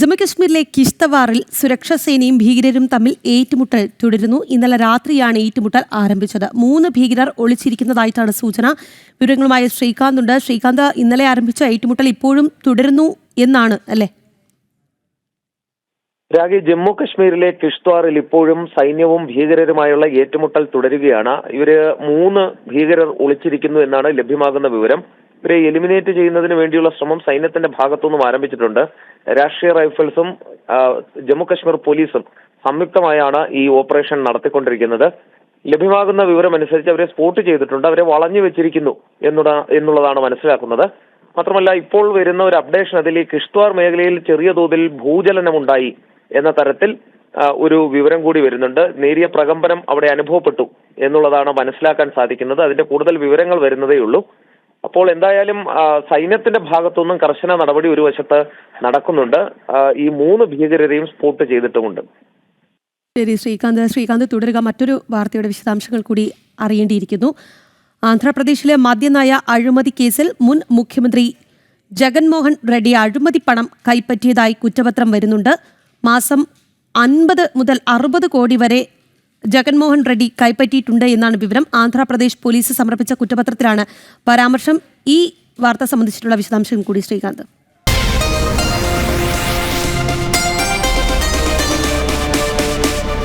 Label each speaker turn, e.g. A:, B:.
A: ജമ്മുകശ്മീരിലെ കിഷ്തവാറിൽ സുരക്ഷാസേനയും ഭീകരരും തമ്മിൽ ഏറ്റുമുട്ടൽ തുടരുന്നു. ഇന്നലെ രാത്രിയാണ് ഏറ്റുമുട്ടൽ ആരംഭിച്ചത്. മൂന്ന് ഭീകരർ ഒളിച്ചിരിക്കുന്നതായിട്ടാണ് സൂചന. വിവരങ്ങളുമായി ശ്രീകാന്ത് ഉണ്ട്. ശ്രീകാന്ത് ഇന്നലെ ആരംഭിച്ച ഏറ്റുമുട്ടൽ ഇപ്പോഴും തുടരുന്നു എന്നാണ് അല്ലേ?
B: രാഗി ജമ്മു കശ്മീരിലെ കിഷ്ത്വാറിൽ ഇപ്പോഴും സൈന്യവും ഭീകരരുമായുള്ള ഏറ്റുമുട്ടൽ തുടരുകയാണ്. ഇവർ മൂന്ന് ഭീകരർ ഒളിച്ചിരിക്കുന്നു എന്നാണ് ലഭ്യമാകുന്ന വിവരം. ഇവരെ എലിമിനേറ്റ് ചെയ്യുന്നതിന് വേണ്ടിയുള്ള ശ്രമം സൈന്യത്തിന്റെ ഭാഗത്തു നിന്നും ആരംഭിച്ചിട്ടുണ്ട്. രാഷ്ട്രീയ റൈഫിൾസും ജമ്മു കശ്മീർ പോലീസും സംയുക്തമായാണ് ഈ ഓപ്പറേഷൻ നടത്തിക്കൊണ്ടിരിക്കുന്നത്. ലഭ്യമാകുന്ന വിവരമനുസരിച്ച് അവരെ സ്പോട്ട് ചെയ്തിട്ടുണ്ട്. അവരെ വളഞ്ഞു വെച്ചിരിക്കുന്നു എന്നുള്ള എന്നുള്ളതാണ് മനസ്സിലാക്കുന്നത്. മാത്രമല്ല ഇപ്പോൾ വരുന്ന ഒരു അപ്ഡേഷൻ അതിൽ ഈ കിഷ്ത്വാർ മേഖലയിൽ ചെറിയ തോതിൽ ഭൂചലനമുണ്ടായി എന്ന തരത്തിൽ ഒരു വിവരം കൂടി വരുന്നുണ്ട്. നേരിയ പ്രകമ്പനം അവിടെ അനുഭവപ്പെട്ടു എന്നുള്ളതാണ് മനസ്സിലാക്കാൻ സാധിക്കുന്നത്. അതിന്റെ കൂടുതൽ വിവരങ്ങൾ വരുന്നതേ ഉള്ളൂ അപ്പോൾ എന്തായാലും സൈന്യത്തിന്റെ ഭാഗത്തുനിന്നും കർശന നടപടി ഒരു വശത്ത് നടക്കുന്നുണ്ട്. ഈ മൂന്ന് ഭീകരരെയും സ്പോട്ട് ചെയ്തിട്ടുമുണ്ട്.
A: ശരി ശ്രീകാന്ത്. ശ്രീകാന്ത് തുടരുക. മറ്റൊരു വാർത്തയുടെ വിശദാംശങ്ങൾ കൂടി അറിയേണ്ടിയിരിക്കുന്നു. ആന്ധ്രാപ്രദേശിലെ മദ്യനയ അഴിമതി കേസിൽ മുൻ മുഖ്യമന്ത്രി ജഗൻമോഹൻ റെഡ്ഡി അഴിമതി പണം കൈപ്പറ്റിയതായി കുറ്റപത്രം വരുന്നുണ്ട്. മാസം അൻപത് മുതൽ അറുപത് കോടി വരെ ജഗൻമോഹൻ റെഡ്ഡി കൈപ്പറ്റിയിട്ടുണ്ട് എന്നാണ് വിവരം. ആന്ധ്രാപ്രദേശ് പോലീസ് സമർപ്പിച്ച കുറ്റപത്രത്തിലാണ് പരാമർശം. ഈ വാർത്ത സംബന്ധിച്ചിട്ടുള്ള വിശദാംശം കൂടി ശ്രീകാന്ത്.